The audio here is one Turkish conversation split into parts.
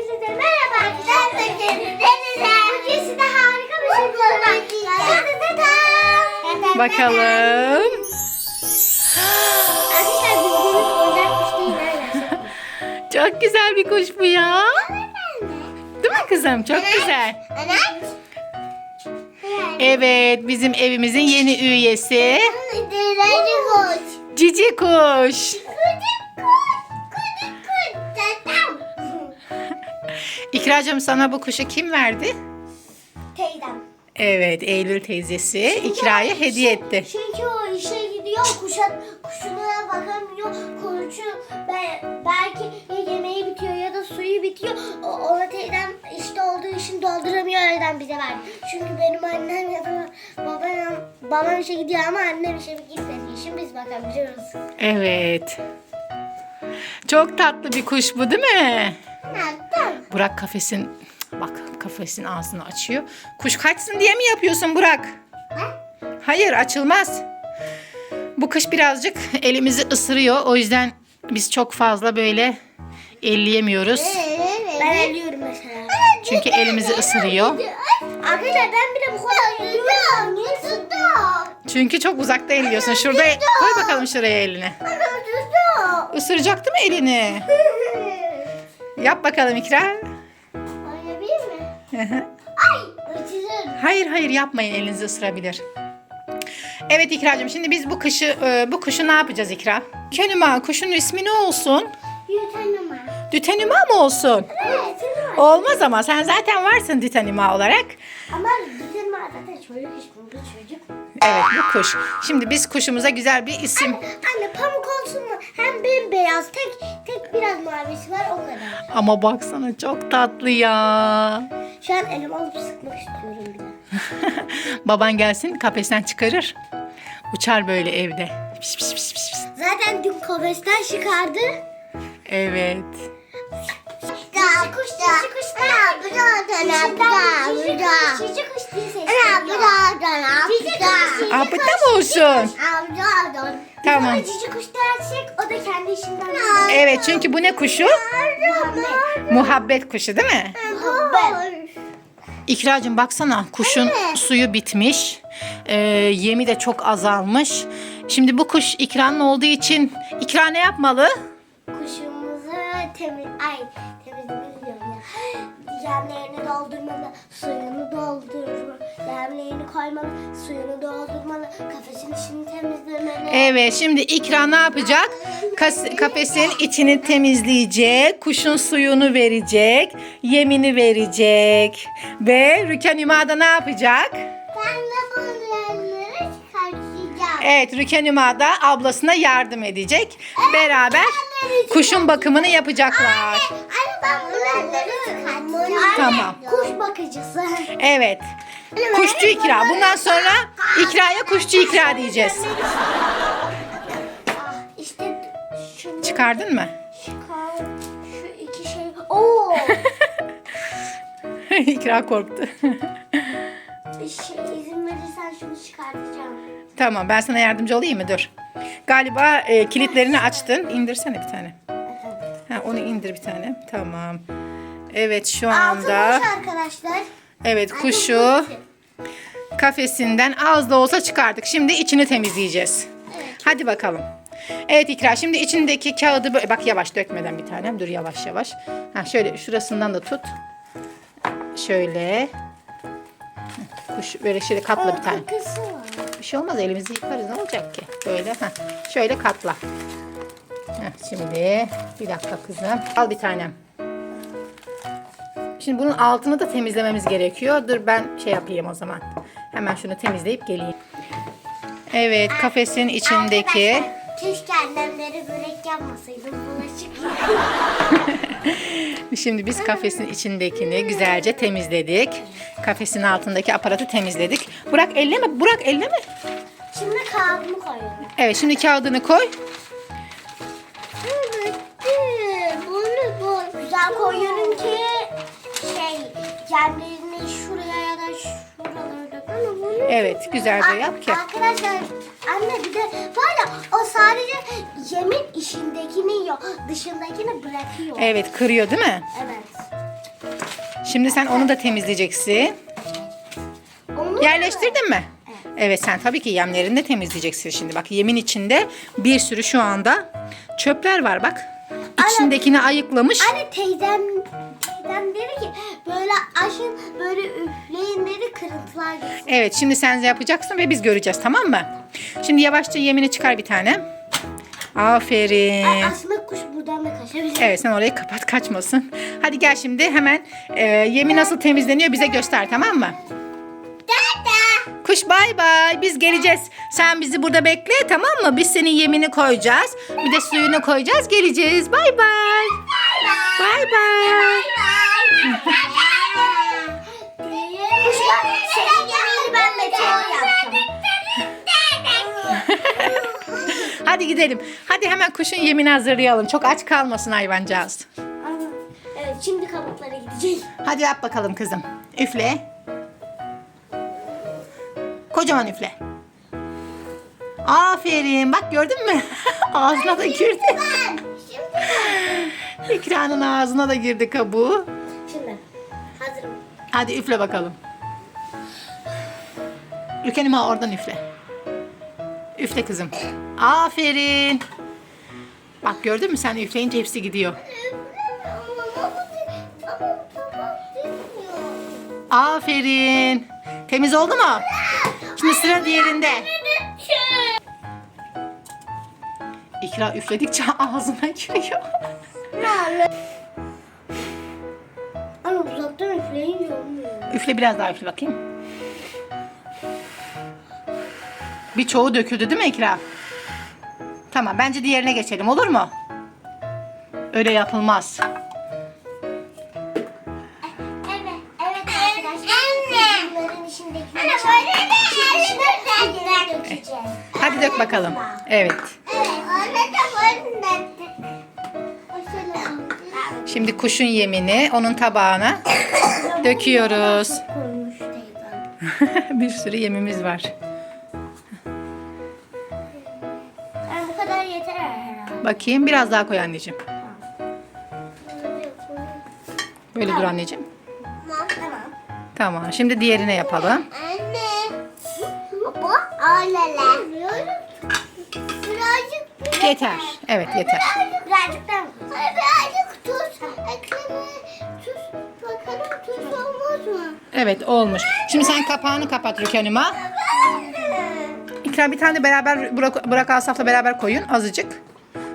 Hepinize merhaba arkadaşlar. Bugün size harika bir şey bulacağım. Bakalım. Arkadaşlar bildiğiniz oyuncak kuş değil. Nereden? Çok güzel bir kuş bu ya. Değil mi kızım? Çok güzel. Evet. Evet, bizim evimizin yeni üyesi. Kuş. Cici kuş. Kucuk kuş. İkracığım sana bu kuşu kim verdi? Teyzem. Evet, Eylül teyzesi İkra'ya hediye etti. Çünkü o işe gidiyor, kuşa, kuşuna bakamıyor. Kuşu be- belki ya yemeği bitiyor ya da suyu bitiyor. O, ona teyzem işte olduğu için dolduramıyor öğleden bize verdi. Çünkü benim annem ya da babam, babam işe gidiyor ama annem işe gitmediği için biz bakabiliyoruz. Evet. Çok tatlı bir kuş bu değil mi? Nereden? Burak kafesin bak kafesin ağzını açıyor. Kuş kaçsın diye mi yapıyorsun Burak? Hayır açılmaz. Bu kış birazcık elimizi ısırıyor. O yüzden biz çok fazla böyle elleyemiyoruz. Ben eliyorum mesela. Çünkü elimizi ısırıyor. Arkadaşlar ben bile bu kadar tuttum? Çünkü çok uzakta elliyorsun. Şurada koy bakalım şuraya elini. Isıracaktı mı elini? Yap bakalım İkra. Oynayabilir mi? Ay! Uçurur. Hayır hayır yapmayın elinizi ısırabilir. Evet İkracığım şimdi biz bu kışı e, bu kuşu ne yapacağız İkra? Könüma kuşun ismi ne olsun? Yutanıma. Dütenüma mı olsun? Evet. Olmaz ama sen zaten varsın dütenüma olarak. Ama yutanıma zaten çocuk iş bu çocuk. Evet bu kuş. Şimdi biz kuşumuza güzel bir isim. Anne pamuk olsun mu? Hem bembeyaz tek tek biraz mavisi var o kadar. Ama baksana çok tatlı ya. Şu an elim alıp sıkmak istiyorum bir de. Baban gelsin kafesten çıkarır. Uçar böyle evde. Piş, piş, piş, piş. Zaten dün kafesten çıkardı. Evet. Cici kuş, cici kuş. Ana bu da ana bu da bu da. Cici kuş diye sesleniyor. Ana bu da ana bu da. Aa, bu da mı olsun? Amca Tamam. cici kuş dersek o da kendi işinden Evet çünkü bu ne kuşu? Muhammed. Muhabbet kuşu değil mi? Muhammed. İkracığım baksana kuşun suyu bitmiş. Ee, yemi de çok azalmış. Şimdi bu kuş ikranın olduğu için ikra ne yapmalı? Kuşumuzu temiz, ay. Yemlerini doldurmalı, suyunu doldurmalı, yemlerini koymalı, suyunu doldurmalı, kafesin içini temizlemeli. Evet şimdi ikra ne yapacak? Kas- kafesin içini temizleyecek. Kuşun suyunu verecek. Yemini verecek. Ve Rüken Hüma'da ne yapacak? Ben de bunları çıkartacağım. Evet Rüken Hüma da ablasına yardım edecek. Beraber kuşun bakımını yapacaklar. Anne ben bunları çıkartacağım. Tamam. Kuş bakıcısı. Evet. Kuşçu ikra. Bundan sonra ikraya kuşçu ikra diyeceğiz. Ah, işte şunu Çıkardın mı? çıkar. Şu iki şey. Oo. ikra korktu. Şey izin verirsen şunu çıkartacağım. tamam ben sana yardımcı olayım mı? Dur. Galiba e, kilitlerini açtın. İndirsene bir tane. Ha, onu indir bir tane. Tamam. Evet şu Altı anda boş arkadaşlar. evet kuşu kafesinden az da olsa çıkardık. Şimdi içini temizleyeceğiz. Hadi bakalım. Evet İkra şimdi içindeki kağıdı böyle bak yavaş dökmeden bir tanem. Dur yavaş yavaş. Ha şöyle şurasından da tut. Şöyle. Kuş böyle şöyle katla bir tane. Bir şey olmaz elimizi yıkarız ne olacak ki? Böyle ha. Şöyle katla. Heh, şimdi bir dakika kızım. Al bir tanem. Şimdi bunun altını da temizlememiz gerekiyor. Dur ben şey yapayım o zaman. Hemen şunu temizleyip geleyim. Evet kafesin içindeki Arkadaşlar, Keşke annemleri börek yapmasaydım. Bulaşık şimdi biz kafesin içindekini güzelce temizledik. Kafesin altındaki aparatı temizledik. Burak elleme, Burak elleme. Şimdi kağıdımı koyuyorum. Evet şimdi kağıdını koy. Güzel koyuyorum ki şey yerlerini şuraya ya da şuralarda. Anne bunu Evet güzelce yap ki. Arkadaşlar anne bir de var ya o sadece yemin işindekini yiyor. Dışındakini bırakıyor. Evet kırıyor değil mi? Evet. Şimdi sen onu da temizleyeceksin. Onu da- Yerleştirdin mi? Evet sen tabii ki yemlerini de temizleyeceksin şimdi. Bak yemin içinde bir sürü şu anda çöpler var bak. İçindekini ayıklamış. Anne teyzem, teyzem dedi ki böyle aşın böyle üfleyin dedi kırıntılar gitsin. Evet şimdi sen yapacaksın ve biz göreceğiz tamam mı? Şimdi yavaşça yemini çıkar bir tane. Aferin. Ay, aslında kuş buradan da kaçabilir. Evet sen orayı kapat kaçmasın. Hadi gel şimdi hemen e, yemi nasıl temizleniyor bize göster tamam mı? Kuş bay bay biz geleceğiz. Sen bizi burada bekle tamam mı? Biz senin yemini koyacağız. Bir de suyunu koyacağız geleceğiz. Bay bay. Bay bay. Kuşlar senin yemeğini ben meteor yaptım. Hadi gidelim. Hadi hemen kuşun yemini hazırlayalım. Çok aç kalmasın hayvancağız. Evet şimdi kabuklara gideceğiz. Hadi yap bakalım kızım. Üfle. Kocaman üfle. Aferin. Bak gördün mü? Ağzına da girdi. İkranın ağzına da girdi kabuğu. Şimdi hazırım. Hadi üfle bakalım. Ülkenim ha oradan üfle. Üfle kızım. Aferin. Bak gördün mü sen üfleyince hepsi gidiyor. Aferin. Temiz oldu mu? Şimdi sıra diğerinde. İkra üfledikçe ağzına giriyor. Ama uzaktan üfleyince olmuyor. Üfle biraz daha üfle bakayım. Birçoğu döküldü değil mi İkra? Tamam bence diğerine geçelim olur mu? Öyle yapılmaz. Bakalım. Evet. Şimdi kuşun yemini onun tabağına döküyoruz. Bir sürü yemimiz var. Yani bu kadar yeter herhalde. Bakayım biraz daha koy anneciğim. Böyle dur anneciğim. Tamam, tamam. Tamam şimdi diğerine yapalım. Yeter. Evet yeter. Birazcık daha? Birazcık tuz. Ekleme. Tuz. Bakalım tuz olmaz mı? Evet olmuş. Şimdi sen kapağını kapat Rükenima. İkram bir tane de beraber Burak, Burak Asaf'la beraber koyun azıcık.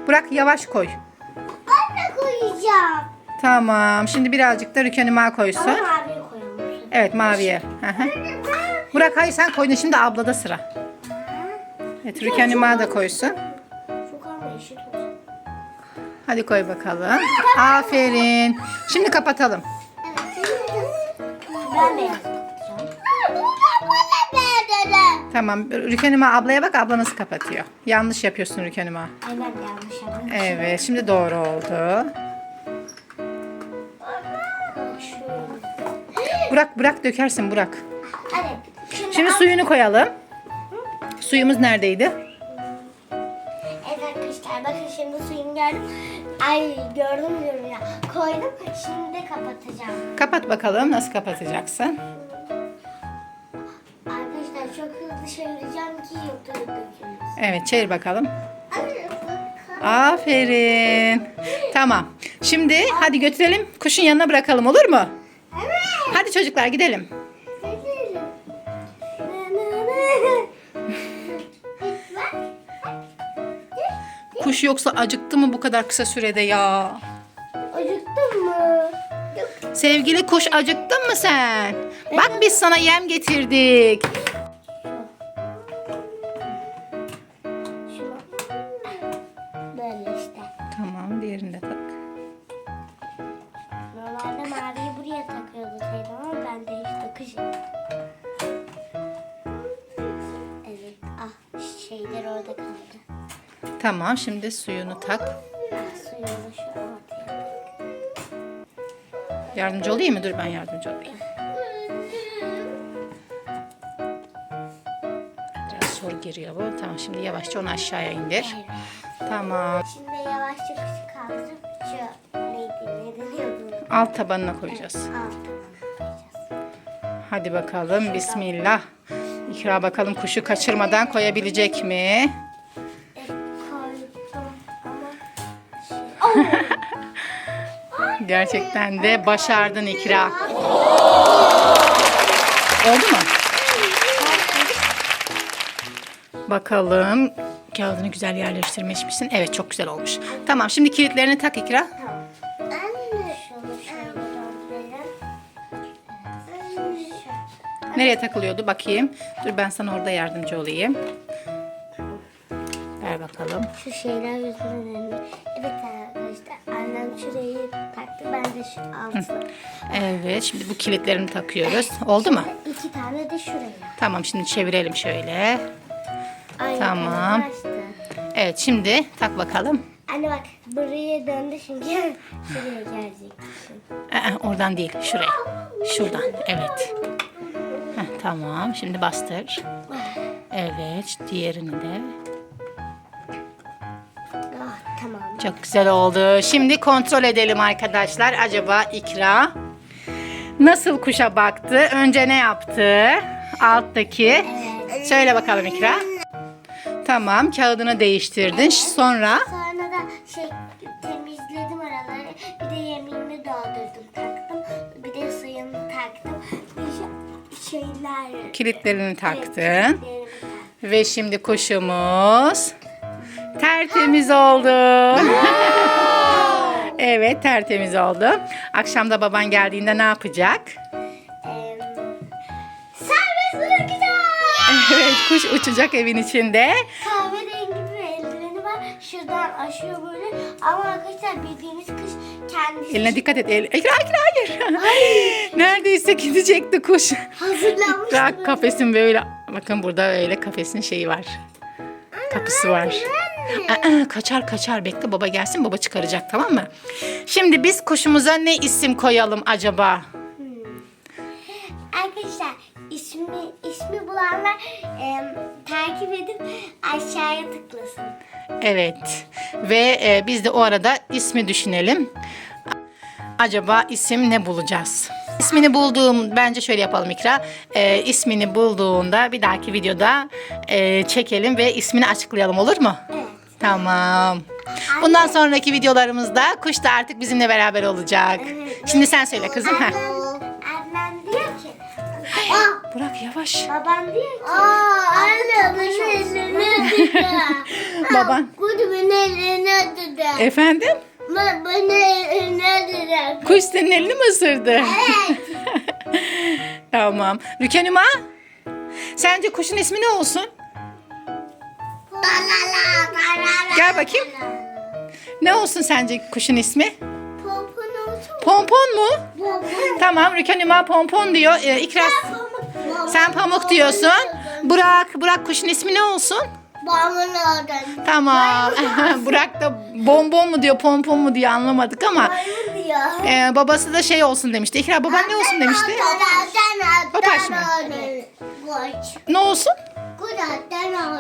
Burak yavaş koy. Ben de koyacağım. Tamam. Şimdi birazcık da Rükenima koysun. Ama maviye koyalım. Evet maviye. Hı hı. Burak hayır sen koydun şimdi ablada sıra. Evet Rükenima da koysun. Eşit olsun. Hadi koy bakalım. Aferin. Şimdi kapatalım. Ben beyaz kapatacağım. Tamam. Rükenima ablaya bak abla nasıl kapatıyor. Yanlış yapıyorsun Rükenima. Ay ben de yanlış yaptım. Evet şimdi doğru oldu. Burak Burak dökersin Burak. Evet. Şimdi, Şimdi suyunu koyalım. Suyumuz neredeydi? Bakın şimdi suyum gördüm. Ay gördüm diyorum ya. Koydum. Şimdi de kapatacağım. Kapat bakalım nasıl kapatacaksın. Arkadaşlar çok hızlı çevireceğim ki yoksa dökülmez. Evet çevir bakalım. Aferin. Tamam. Şimdi hadi götürelim kuşun yanına bırakalım olur mu? Evet. Hadi çocuklar. Gidelim. Kuş yoksa acıktı mı bu kadar kısa sürede ya? Acıktın mı? Yok. Sevgili kuş acıktın mı sen? Bak biz sana yem getirdik. Tamam şimdi suyunu tak. Suyunu şu ortaya. Yardımcı olayım mı? Dur ben yardımcı olayım. Biraz zor giriyor bu. Tamam şimdi yavaşça onu aşağıya indir. Evet. Tamam. Şimdi yavaşça kuşu kaldırıp neydi ne deniyordu? Alt tabanına koyacağız. Alt tabanına. Hadi bakalım bismillah. İkra bakalım kuşu kaçırmadan koyabilecek mi? Gerçekten de başardın İkra. Oldu mu? Bakalım. Kağıdını güzel yerleştirmiş misin? Evet çok güzel olmuş. Tamam şimdi kilitlerini tak İkra. Nereye takılıyordu bakayım. Dur ben sana orada yardımcı olayım. Ver bakalım. Şu şeyler yüzünden. Evet şurayı taktı ben de şu altına. Evet şimdi bu kilitlerini takıyoruz. Oldu mu? İki tane de şuraya. Tamam şimdi çevirelim şöyle. Aynı Tamam. Evet şimdi tak bakalım. Anne bak buraya döndü şimdi şuraya gelecek. Ee, oradan değil şuraya. Şuradan evet. Heh, tamam şimdi bastır. Evet diğerini de. Çok güzel oldu. Şimdi kontrol edelim arkadaşlar. Acaba İkra nasıl kuşa baktı? Önce ne yaptı? Alttaki. Söyle bakalım İkra. Tamam kağıdını değiştirdin. Sonra Sonra da şey temizledim oraları. Bir de yemeğimi doldurdum taktım. Bir de suyunu taktım. Bir şey- şeyler. kilitlerini taktın. Kilitlerimi taktım. Ve şimdi kuşumuz tertemiz oldu. evet tertemiz oldu. Akşam da baban geldiğinde ne yapacak? Em, Serbest bırakacağım. Evet kuş uçacak evin içinde. Kahverengi bir eldiveni var. Şuradan aşıyor böyle. Ama arkadaşlar bildiğimiz kış kendisi Eline dikkat et. El... Ekra, Ekra, hayır. Neredeyse gidecekti kuş. hazırlanmış. Bak kafesin böyle. Bakın burada öyle kafesin şeyi var. Kapısı var. Aa, kaçar kaçar bekle baba gelsin baba çıkaracak tamam mı? Şimdi biz kuşumuza ne isim koyalım acaba? Arkadaşlar ismi ismi bulanlar em, takip edip aşağıya tıklasın. Evet ve e, biz de o arada ismi düşünelim. Acaba isim ne bulacağız? İsmini bulduğum bence şöyle yapalım İkra. E, ismini bulduğunda bir dahaki videoda e, çekelim ve ismini açıklayalım olur mu? Evet. Tamam. Bundan sonraki videolarımızda kuş da artık bizimle beraber olacak. Şimdi sen söyle kızım. Heh. Annem diyor ki Aa, Bırak yavaş. babam diyor ki Aa anne bunun elini tutuyor. Baban. Kudumun elini tutuyor. Efendim? Bunun elini tutuyor. Kuş senin elini mi ısırdı? Evet. tamam. Rükenüma? Sence kuşun ismi ne olsun? Gel bakayım. Ne olsun sence kuşun ismi? Olsun. Pompon mu? Popon. Tamam Rükenüma pompon diyor. Ee, İkras sen pamuk diyorsun. Burak, Burak kuşun ismi ne olsun? Oradan. Tamam. Burak da bonbon mu diyor, pompon mu diyor anlamadık ama Maymun diyor. e, babası da şey olsun demişti. İkra baban ne olsun demişti? Babaş mı? Ne olsun?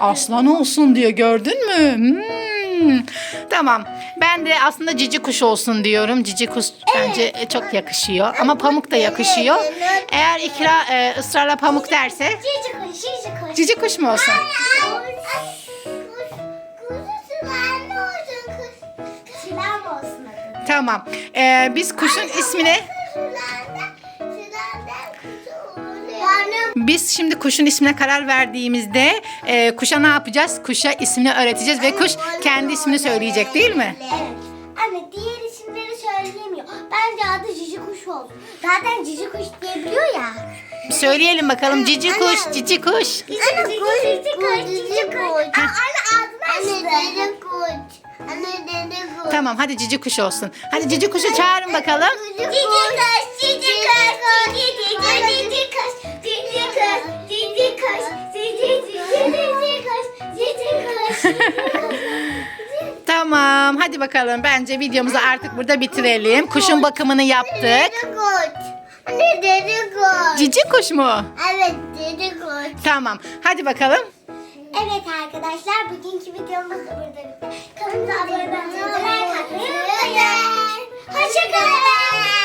Aslan olsun diyor gördün mü? Hmm. Tamam. Ben de aslında cici kuş olsun diyorum. Cici kuş bence çok yakışıyor. Ama pamuk da yakışıyor. Eğer ikra e, ısrarla pamuk derse Cici kuş, cici kuş. cici kuş mu olsun? Tamam. E, biz kuşun ismini biz şimdi kuşun ismine karar verdiğimizde e, kuşa ne yapacağız? Kuşa ismini öğreteceğiz ve kuş kendi ismini söyleyecek değil mi? Evet. Anne diğer isimleri söyleyemiyor. Bence adı cici kuş olsun. Zaten cici kuş diyebiliyor ya. Söyleyelim bakalım cici kuş, cici kuş. Anne kuş, cici kuş, cici kuş. Aa, Anne ağzını açtı. Anne dede kuş. Anne dede kuş. Tamam hadi cici kuş olsun. Hadi cici kuşu çağırın bakalım. Cici kuş, cici kuş, cici kuş, cici kuş, Tamam hadi bakalım bence videomuzu artık burada bitirelim. Kuşun bakımını yaptık. Anne dede kuş. Cici kuş mu? Evet dede kuş. Tamam hadi bakalım. Evet arkadaşlar bugünkü videomuz da burada bitti. Kanalımıza abone olmayı, like atmayı unutmayın. Hoşçakalın.